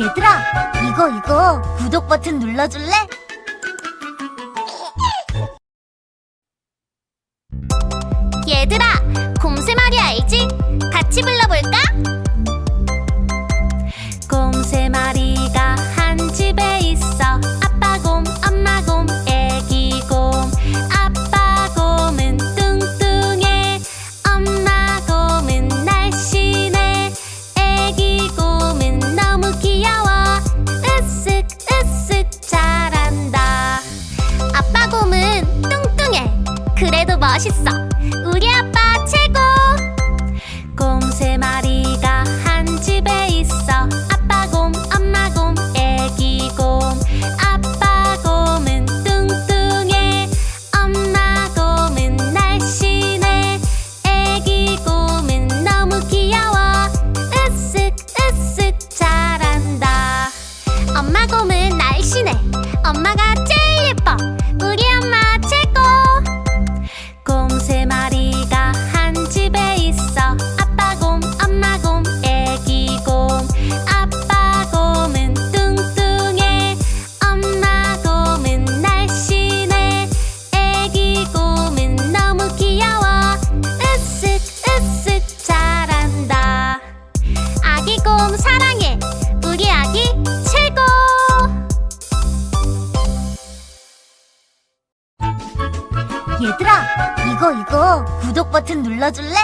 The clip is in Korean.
얘들아, 이거 이거 구독 버튼 눌러줄래? 얘들아, 멋있어. 우리 아빠 최고. 곰 세 마리가 한 집에 있어. 아빠 곰 엄마 곰 애기 곰. 아빠 곰은 뚱뚱해. 엄마 곰은 날씬해. 애기 곰은 너무 귀여워. 으쓱 으쓱 잘한다. 엄마 곰은 날씬해. 엄마가 제일 얘들아, 이거 이거 구독 버튼 눌러줄래?